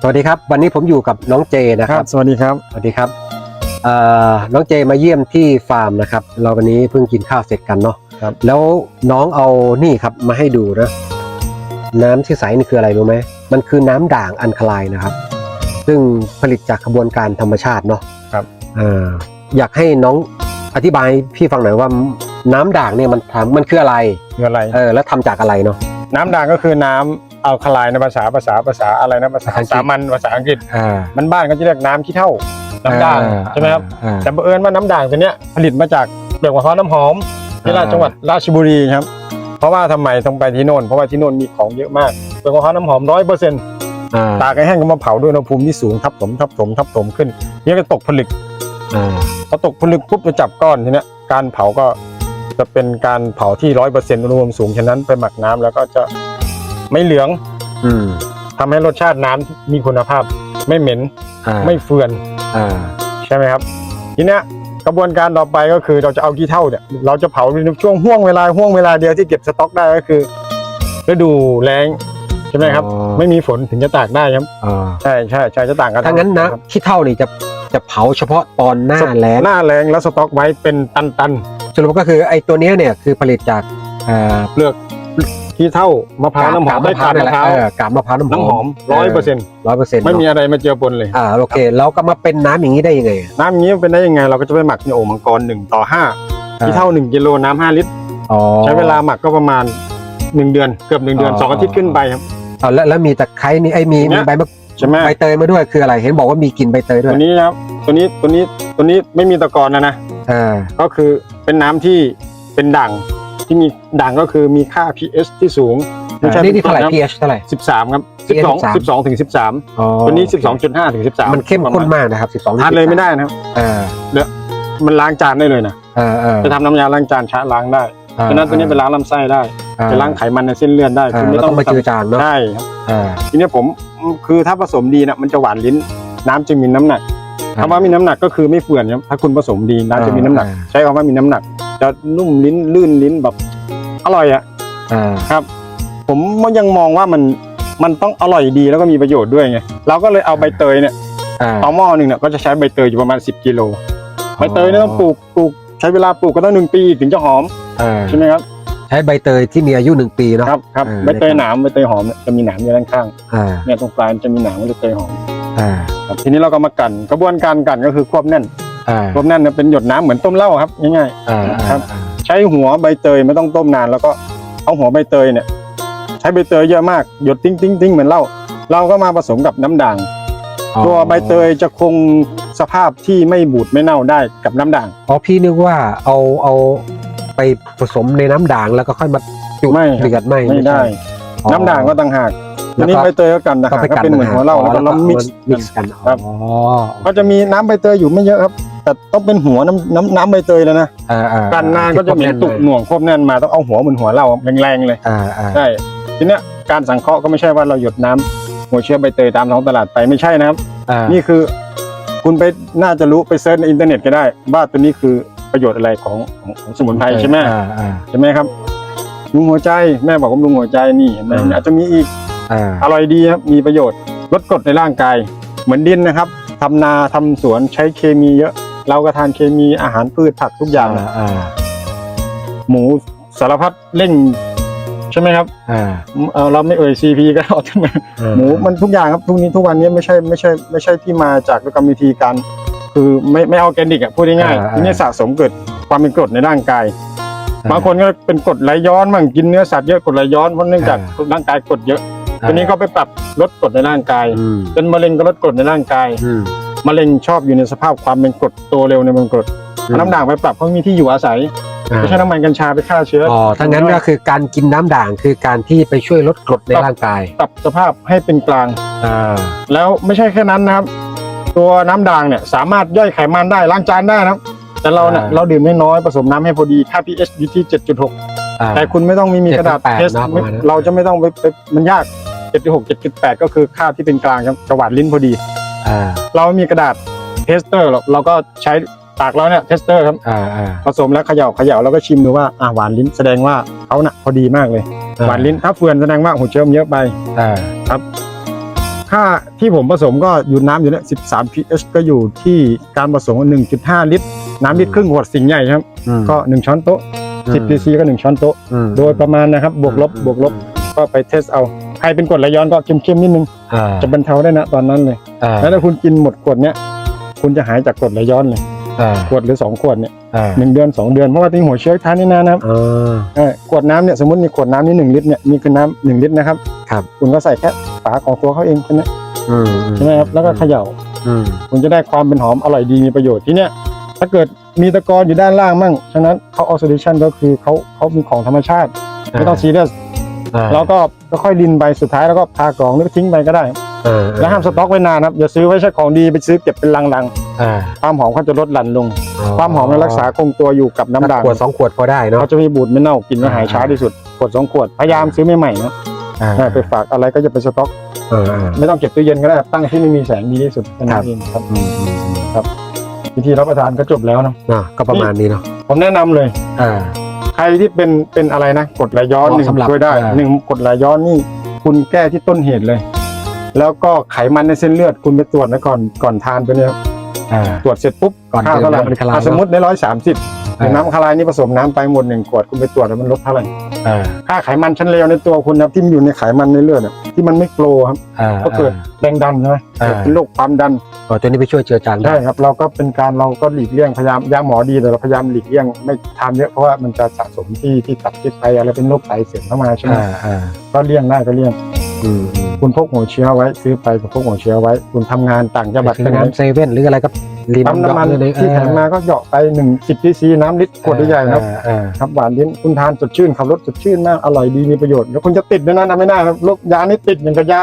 สวัสดีครับ วันนี้ผมอยู่กับน้องเจนะคครัรับบสวัสดีครับ สวัสดีครับเอ่อน้องเจมาเยี่ยมที่ฟาร์มนะครับ เราวันนี้เพิ่งกินข้าวเสร็จกันเนาะครับ แล้วน้องเอานี่ครับมาให้ดูนะ น้ำที่ใสนี่คืออะไรรู้ไหมมันคือน้ำด่างอันคลายนะครับ ซึ่งผลิตจากกระบวนการธรรมชาติเนาะครับเอ่ออยากให้น้องอธิบายให้พี่ฟังหน่อยว่าน้ำด่างเนี่ยมันทำมันคืออะไรคืออะไรเออแล้วทำจากอะไรเนาะน้ำด่างก็คือน้ำ อัลคาไลน์ในภาษาภาษาภาษาอะไรนะภาษาภาษาอังกฤษสามัญภาษาอังกฤษอ่ามันบ้านก็จะเรียกน้ำขี้เถ้าน้ำด่างอ่ใช่ไหมครับอ่าแต่บังเอิญว่าน้ำด่างตัวเนี้ยผลิตมาจากเปลือกมะพร้าวน้ำหอมที่ราชอ่าจังหวัดราชบุรีครับ เพราะว่าทำไมต้องไปที่โน่นเพราะว่าที่โน่นมีของเยอะมากเปลือกมะพร้าวน้ำหอมร้อยเปอร์เซ็นต์อ่าตากให้แห้งก็มาเผาด้วยอุณหภูมิที่สูงทับถมทับถมทับถมขึ้นนี่ก็ตกผลึกอ่าพอตกผลึกปุ๊บจะจับก้อนทีเนี้ยการเผาก็จะเป็นการเผาที่ร้อยเปอร์เซ็นต์อุณหภูมิสูงฉะนั้นไปหมักน้ำแล้วก็จะ ไม่เหลืองอืมทำให้รสชาติน้ำมีคุณภาพ ไม่เหม็นอ่าไม่เฟือนอ่าใช่ไหมครับ ทีเนี้ยกระบวนการต่อไปก็คือเราจะเอาขี้เถ้าเนี่ยเราจะเผาในช่วงห่วงเวลาห่วงเวลาเดียวที่เก็บสต็อกได้ก็คือฤดูแล้งใช่ไหมครับ อ๋อไม่มีฝนถึงจะตากได้ครับ อ่าใช่ใช่ใช่จะต่างกันถ้างั้นนะครับขี้เท่านี่จะจะเผาเฉพาะตอนหน้าแล้งหน้าแล้งแล้วสต็อกไว้เป็นตันสรุปก็คือไอ้ตัวเนี้ยเนี่ยคือผลิตจากอ่าๆเปลือก ขี้เถ้ามะพร้าวน้ำหอมได้กาบนี่มะแหละพร้าวเออกาบมะพร้าวน้ำหอมน้ำหอมร้อยเปอร์เซ็นต์ร้อยเปอร์เซ็นต์ไม่มีอะไรมาเจือปนเลยอ่าโอเคแล้วก็มาเป็นน้ำอย่างนี้ได้ยังไงอะน้ำอย่างนี้มันเป็นได้ยังไง เราก็จะไปหมักในโอ่งมังกรหนึ่งต่อห้าที่เท่าหนึ่งกิโลน้ำห้าลิตรอ๋อใช้เวลาหมักก็ประมาณหนึ่งเดือนเกือบหนึ่งเดือนอ๋อสองอาทิตย์ขึ้นไปครับเอาแล้วแล้วมีตะไคร้นี่ไอ้มีเนี่มียใบมะใช่ไหมใบเตยมาด้วยคืออะไรเห็นบอกว่ามีกลิ่นใบเตยด้วตัยวนี้นะครับตัวนี้ตัวนี้ตัวนี้ไม่มีตะกอนนะนะอ่าก็คือเป็นน้ำที่เป็นด่าง ที่มีด่างก็คือมีค่า pH ที่สูงไม่ใช่นี่นี่เท่าไหร่เป็น pH เท่าไหร่สิบสามครับสิบสอง13สิบสองถึงสิบสามอ๋อตัวนี้สิบสองจุดห้าถึงสิบสามมันเข้มข้นมากนะครับสิบสองทานเลยไม่ได้นะครับอ่ามันล้างจานได้เลยนะอ่าอ่าจะทำน้ำยาล้างจานชะล้างได้ฉะนั้นตัวนี้ไปล้างลำไส้ได้อ่ไปล้างไขมันในเส้นเลือดได้อ่าคุณไม่แล้วต้ต้อองงมาเจือจางเนาะใช่ครับอ่าทีนี้ผมคือถ้าผสมดีนะมันจะหวานลิ้น น้ำจะมีน้ำหนักคำว่ามีน้ำหนักก็คือไม่เฟื่อนครับถ้าคุณผสมดีน้ำจะมีน้ำหนักอ่าใช้คำว่ามีน้ำหนัก จะนุ่มลิ้นลื่นลิ้นแบบ อร่อยอะอ่าครับ ผมยังมองว่ามันมันต้องอร่อยดีแล้วก็มีประโยชน์ด้วยไงเราก็เลยเอาใบเตยเนี่ยอ่าต่อหม้อหนึ่งเนี่ยก็จะใช้ใบเตยอยู่ประมาณ 10กิโลใบเตยเนี่ยต้องปลูกปลูกใช้เวลาปลูกก็ต้องหนึ่งปีถึงจะหอมอ่าใช่ไหมครับใช้ใบเตยที่มีอายุหนึ่งปีเนาะครับครับอ่าใบเตยหนามใบเตยหอมเนี่ยจะมีหนามอยู่ด้านข้างอ่าเนี่ยตรงปลายมันจะมีหนามใบเตยหอมอ่าครับทีนี้เราก็มากันกระบวนการกันก็คือควบแน่นอ่าควบแน่นเนี่ยเป็นหยดน้ำเหมือนต้มเหล้าครับง่ายอ่าครับอ่าๆ ใช้หัวใบเตยไม่ต้องต้มนาน แล้วก็เอาหัวใบเตยเนี่ย ใช้ใบเตยเยอะมากหยดติ้งติ้งติ้งเหมือนเหล้าเราก็มาผสมกับน้ำด่างอ๋อตัวใบเตยจะคงสภาพที่ไม่บูดไม่เน่าได้กับน้ำด่างอ๋อพี่นึกว่าเอาเอาไปผสมในน้ำด่างแล้วก็ค่อยมาจุดไม่ครับเดือดไม่ไม่ได้ใช่อ๋อน้ำด่างก็ต่างหากแล้อัวนก็นี้ใบเตยก็กันต่างก็หากไปก็กันเป็นเหมือนหัวเหล้าแล้วก็เรามิกซ์มิกซ์กันครับอ๋อก็จะมีน้ำใบเตยอยู่ไม่เยอะครับ แต่ต้องเป็นหัวน้ำน้ำน้ำใบเตยแล้วนะอ่าอ่ากันนานก็จะเหม็นตุกหน่วงควบแน่นมาต้องเอาหัวเหมือนหัวเหล้าแรงๆเลยอ่าอ่าใช่ทีเนี้ยการสังเคราะห์ก็ไม่ใช่ว่าเราหยดน้ำหัวเชื้อใบเตยตามท้องตลาดไปไม่ใช่นะครับอ่านี่คือ คุณไปน่าจะรู้ไปเซิร์ชในอินเทอร์เน็ตก็ได้ ว่าตัวนี้คือประโยชน์อะไรของของของสมุนไพรใช่ไหมอ่าอ่าใช่ไหมครับลุงหัวใจแม่บอกว่าลุงหัวใจนี่เห็นไหมอ่าอาจจะมีอีกอ่าอร่อยดีครับมีประโยชน์ลดกรดในร่างกาย เหมือนดินนะครับทำนาทำสวนใช้เคมีเยอะ เราก็ทานเคมีอาหารพืชผักทุกอย่างอ่าอ่าหมูสารพัดเร่ง ใช่ไหมครับอ่า เอ่อเราไม่เอ่ยซีพีก็เอาใช่ไหมหมูมันทุกอย่างครับทุกนี้ทุกวันนี้ไม่ใช่ไม่ใช่ไม่ใช่ที่มาจากกรรมวิธีการคือไม่ไม่ออร์แกนิกอะพูดง่ายอ่าๆทีนี้สะสมเกิดความเป็นกรดในร่างกายอ่าบางคนก็เป็นกรดไหลย้อนบ้างกินเนื้อสัตว์เยอะกรดไหลย้อนเพราะเนื่องจากอ่าร่างกายกรดเยอะ ทีนี้ก็ไปปรับลดกรดในร่างกาย อืมเป็นมะเร็งก็ลดกรดในร่างกาย อืม มะเร็งชอบอยู่ในสภาพความเป็นกรดโตเร็วในมันกรดอืมเอาน้ำด่างไปปรับเขามีที่อยู่อาศัยอ่าไม่ใช่น้ำมันกัญชาไปฆ่าเชื้ออ๋อถ้างั้นก็คือการกินน้ำด่างคือการที่ไปช่วยลดกรดในร่างกาย ปรับสภาพให้เป็นกลางอ่าแล้วไม่ใช่แค่นั้นนะครับ ตัวน้ำด่างเนี่ยสามารถย่อยไขมันได้ล้างจานได้นะครับ แต่เราเนี่ยอ่าเราดื่มน้อยๆผสมน้ำให้พอดีค่า pH อยู่ที่ 7.6อ่าแต่คุณไม่ต้องมีมีกระดาษ7.8เทสนะประมาณนั้นเราจะไม่ต้องไปไปมันยาก7.6 7.8 ก็คือค่าที่เป็นกลางครับจะหวานลิ้นพอดี อ่าเราไม่มีกระดาษเทสเตอร์หรอกเราก็ใช้ปากเราเนี่ยเทสเตอร์ครับอ่าอ่าผสมแล้วเขย่าเขย่าแล้วก็ชิมดูว่าอ่าหวานลิ้นแสดงว่าเขาน่ะพอดีมากเลย หวานลิ้นถ้าเฟื่อนแสดงว่าหัวเชื้อมนเยอะไปอ่าค่าที่ผมผสมก็อยู่น้ำอยู่เนี่ย13 pH ก็อยู่ที่การผสม 1.5 ลิตร น้ำลิตรครึ่งขวดสิ่งใหญ่ครับอืมก็ 1 ช้อนโต๊ะ 10 cc ก็ 1 ช้อนโต๊ะอืมโดยประมาณนะครับ บวกลบอืมบวกลบก็ไปเทสเอา ใครเป็นกรดไหลย้อนก็เข้มๆนิดนึง อ่า จะบรรเทาได้นะตอนนั้นเลย อ่า แล้วถ้าคุณกินหมดขวดเนี้ยคุณจะหายจากกรดไหลย้อนเลยอ่า ขวดหรือ2ขวดเนี่ยอ่าหนึ่งเดือน2เดือนเพราะว่าที่หัวเชื้อทานนี่นานนะครับอ่า เออขวดน้ำเนี่ยสมมติมีขวดน้ำนี่หนึ่งลิตรเนี่ยมีคือน้ำหนึ่งลิตรนะครับครับ คุณก็ใส่แค่ฝาของตัวเขาเองแค่นั้นอืมใช่ไหมครับแล้วก็เขย่า อืม คุณจะได้ความเป็นหอมอร่อยดีมีประโยชน์ที่เนี้ยถ้าเกิดมีตะกอนอยู่ด้านล่างมั่งฉะนั้นเขาออกซิเดชันก็คือเขาเขามีของธรรมชาติ ไม่ต้องซีเรียสอ่า แล้วก็ค่อยๆดินไปสุดท้ายแล้วก็พากรองหรือทิ้งไปก็ได้อ่แล้วห้ามสต็อกไว้นานครับอย่าซื้อไว้ใช้ของดีไปซื้อเก็บเป็นลังอ่าๆความหอมเขาจะลดหลั่นลง ความหอมนั้นรักษาคงตัวอยู่กับน้ำด่างขวดสองขวดพอได้เนาะเขาจะมีบูดไม่เน่ากินไม่หายช้าที่สุดขวดสองขวดพยายามซื้อใหม่ๆนะอ่าเออไปฝากอะไรก็จะไปสต็อกอ่าอ่าไม่ต้องเก็บตู้เย็นก็ได้ครับตั้งที่ไม่มีแสงดีที่สุดแค่นั้นเองครับอืมอืมอืมวิธีรับประทานก็จบแล้วนะอ่าก็ประมาณนี้เนาะผมแนะนำเลยอ่าใครที่เป็นเป็นอะไรนะกรดไหลย้อนเหมาะหนึ่งสำหรับช่วยได้อ่า หนึ่งกรดไหลย้อนนี่ คุณแก้ที่ต้นเหตุเลย แล้วก็ไขมันในเส้นเลือดคุณไปตรวจไว้ก่อนก่อนทานตัวเนี้ยครับอ่า ตรวจเสร็จปุ๊บก่อนค่าเท่าไหร่ดื่มน้ำอัญคลาย อะสมมติได้ร้อยสามสิบอ่า น้ำคลายนี่ผสมน้ำไปหมดหนึ่งขวดคุณไปตรวจแล้วมันลดเท่าไหร่อ่าค่าไขมันชั้นเลวในตัวคุณนะครับที่มันอยู่ในไขมันในเลือดอะที่มันไม่โฟลว์ครับอ่าก็เกิดแรงดันใช่ไหมอ่าเกิดเป็นโรคความดันอ๋อตัวนี้ไปช่วยเจือจางได้ใช่ครับ เราก็เป็นการเราก็หลีกเลี่ยงพยายามยาหมอดีแต่เราพยายามหลีกเลี่ยงไม่ทานเยอะเพราะว่ามันจะสะสมที่ที่ตับที่ไตอะไรเป็นโรคไตเสื่อมเข้ามาใช่ไหมอ่าอ่าก็เลี่ยงได้ก็เลี่ยงอืมอืม คุณพกหัวเชื้อไว้ ซื้อไปก็พกหัวเชื้อไว้ คุณทำงานต่างจังหวัดคือไปไหนน้ำเซเว่นหรืออะไรก็รีปั๊มน้ำมันเยอะเลยที่แถมมาก็เหยาะไปหนึ่งสิบซีน้ำลิตรขวดใหญ่ๆครับอ่าอ่าครับหวานลิ้นคุณทานสดชื่นขับรถสดชื่นมากอร่อยดีมีประโยชน์แล้วคุณจะติดด้วยนะทำไม่ได้ครับโรคยานี่ติดอย่างกับยา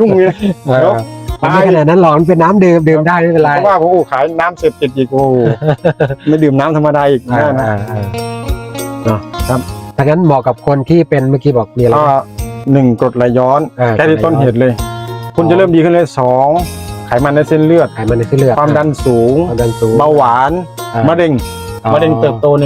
ยุ่งเลยอ่าแล้วมันไม่ขนาดนั้นหรอกมันเป็นน้ำดื่มดื่มได้ไม่เป็นไรเพราะว่าผมโอ้ขายน้ำเสพติดอีกโอ้ไม่ดื่มน้ำธรรมดาอีกอ่านะอ่าอ่าเนาะครับถ้างั้นเหมาะกับคนที่เป็นเมื่อกี้บอกมีอะไรก็ หนึ่งกรดไหลย้อนอ่าแค่ที่ต้นเหตุเลย คุณจะเริ่มดีขึ้นเลยสองไขมันในเส้นเลือด ไขมันในเส้นเลือดความดันสูง ความดันสูง เบาหวานอ่ามะเร็งอ๋อมะเร็งเติบโตใน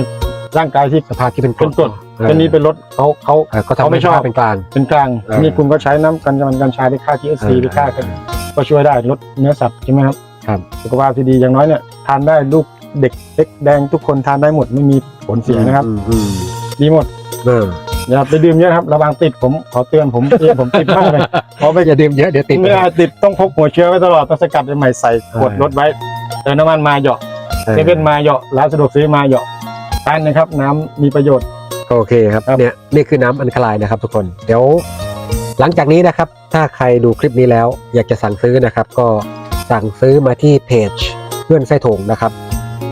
ร่างกายที่สภาพที่เป็นกรเป็นกรดเออจะนี้เป็นลดเขาเขา เออก็ทำเขาไม่ให้ชอบ ภาพเป็นกลาง เป็นกลางเออนี่คุณก็ใช้น้ำกันมันกัญชาที่ฆ่า THC เออที่ฆ่ากันก็ช่วยได้ลดเนื้อสัตว์ใช่ไหมครับครับ สุขภาพที่ดีอย่างน้อยเนี่ยทานได้ลูกเด็กเล็กแดงทุกคนทานได้หมดไม่มีผลเสียนะครับ อืมอืมดีหมด เออ อย่าไปดื่มเยอะนะครับระวังติดผมขอเตือนผมเองผมติดมากเลยเพราะไปอย่าดื่มเยอะเดี๋ยวติดไม่ได้ติดต้องพกหัวเชื้อไว้ตลอดต้องสกัดใหม่ๆใส่ขวดเออรถไว้เติมน้ำมันมาเหยาะเออเซเว่นมาเหยาะร้านสะดวกซื้อมาเหยาะทานนะครับ น้ำมีประโยชน์โอเคครับครับเนี่ยนี่คือน้ำอันคลายนะครับ ทุกคนเดี๋ยว หลังจากนี้นะครับ ถ้าใครดูคลิปนี้แล้ว อยากจะสั่งซื้อนะครับ ก็สั่งซื้อมาที่เพจเพื่อนไส้ถงนะครับ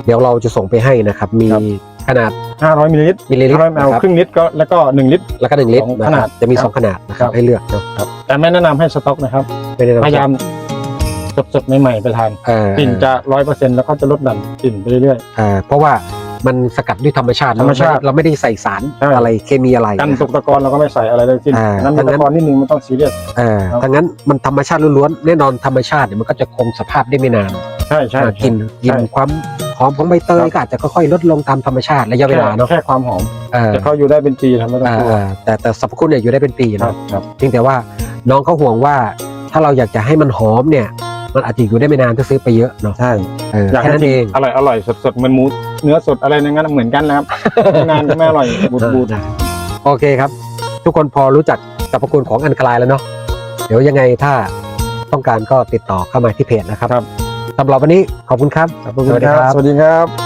เดี๋ยวเราจะส่งไปให้นะครับ มีครับ ขนาด 500มิลลิลิตรมิลลิลิตร500มลนะครับครึ่งลิตรก็แล้วก็ 1 ลิตร แล้วก็หนึ่งลิตรสองนะขคนารัดบจะมีครับ สองขนาดนะครัครับบให้เลือกเนาะแต่ไม่แนะนำให้สต็อกนะครับ ไม่ได้นำพยายามสดๆใหม่ๆไปทานเออกลิ่นจะร้อยเปอร์เซ็นต์แล้วก็จะลดหลั่นกลิ่นไปเรื่อย เออเพราะว่ามันสกัดด้วยธรรมชาติธรรมชาติเราไม่ได้ใส่สารใช่ อะไรเคมีอะไร ๆกันนะตกตะกอนเราก็ไม่ใส่อะไรเลยสิ้นอ่าน้ำมีดังนั้น ตะกอนนิดนึงมันต้องซีเรียส เออครับถ้างั้นมันธรรมชาติล้วนๆแน่นอนธรรมชาติเนี่ยมันก็จะคงสภาพได้ไม่นานใช่ใช่ อ่ากินกินใช่ ความ หอมของใบเตยครับก็อาจจะค่อยๆลดลงตามธรรมชาติระยะเวลาเนาะแค่ความหอมเออแต่เขาอยู่ได้เป็นปีทำไม่ต้องอ่ากลัวอ่าแต่แต่สรรพคุณเนี่ยอยู่ได้เป็นปีครัเนาะบครับเพียงแต่ว่าน้องเขาห่วงว่าถ้าเราอยากจะให้มันหอมเนี่ยมันอาจจะอยู่ได้ไม่นานถ้าซื้อไปเยอะเนาะใช่เอออยากแค่ให้นั้นกิเอนงอร่อยอร่อยสดสดๆเหมือนหมูเนื้อสดอะไรในนั้นเหมือนกันนะครับไม่นานก็ไม่อร่อยบูดบูดนะโอเคครับ ทุกคนพอรู้จักสรรพคุณของอันคลายแล้วเนาะเดี๋ยวยังไงถ้าต้องการก็ติดต่อเข้ามาที่เพจนะครับครับ สำหรับวันนี้ขอบคุณครับ ขอบคุณสวัสดีครับ สวัสดีครับ